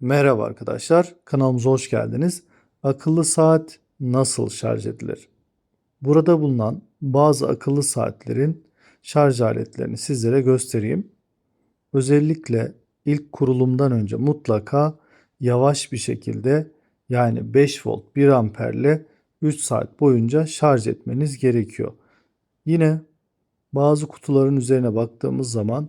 Merhaba arkadaşlar, kanalımıza hoş geldiniz. Akıllı saat nasıl şarj edilir? Burada bulunan bazı akıllı saatlerin şarj aletlerini sizlere göstereyim. Özellikle ilk kurulumdan önce mutlaka yavaş bir şekilde yani 5 volt 1 amperle 3 saat boyunca şarj etmeniz gerekiyor. Yine bazı kutuların üzerine baktığımız zaman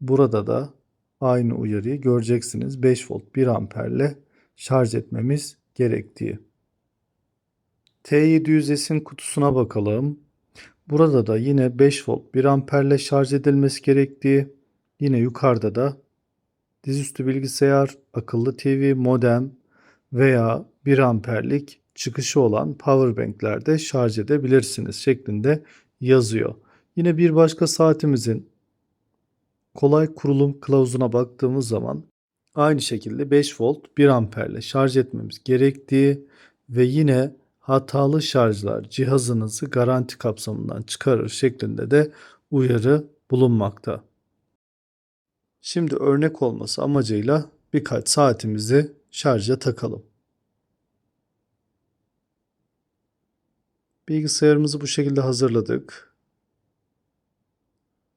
burada da aynı uyarıyı göreceksiniz. 5 volt 1 amperle şarj etmemiz gerektiği. T700S'in kutusuna bakalım. Burada da yine 5 volt 1 amperle şarj edilmesi gerektiği. Yine yukarıda da dizüstü bilgisayar, akıllı TV, modem veya 1 amperlik çıkışı olan powerbanklerde şarj edebilirsiniz şeklinde yazıyor. Yine bir başka saatimizin kolay kurulum kılavuzuna baktığımız zaman aynı şekilde 5 volt 1 amperle şarj etmemiz gerektiği ve yine hatalı şarjlar cihazınızı garanti kapsamından çıkarır şeklinde de uyarı bulunmakta. Şimdi örnek olması amacıyla birkaç saatimizi şarja takalım. Bilgisayarımızı bu şekilde hazırladık.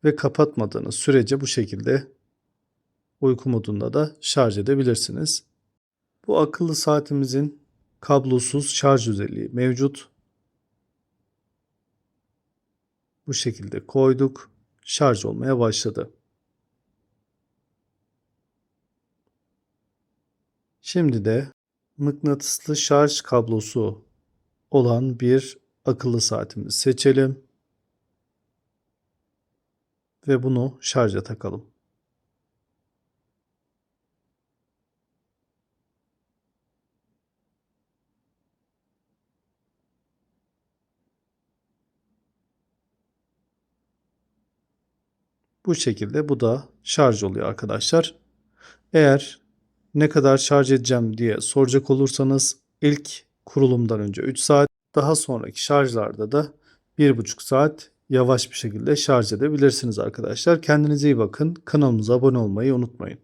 Ve kapatmadığınız sürece bu şekilde uyku modunda da şarj edebilirsiniz. Bu akıllı saatimizin kablosuz şarj özelliği mevcut. Bu şekilde koyduk. Şarj olmaya başladı. Şimdi de mıknatıslı şarj kablosu olan bir akıllı saatimizi seçelim ve bunu şarja takalım. Bu şekilde bu da şarj oluyor arkadaşlar. Eğer ne kadar şarj edeceğim diye soracak olursanız ilk kurulumdan önce 3 saat, daha sonraki şarjlarda da 1,5 saat yavaş bir şekilde şarj edebilirsiniz arkadaşlar. Kendinize iyi bakın. Kanalımıza abone olmayı unutmayın.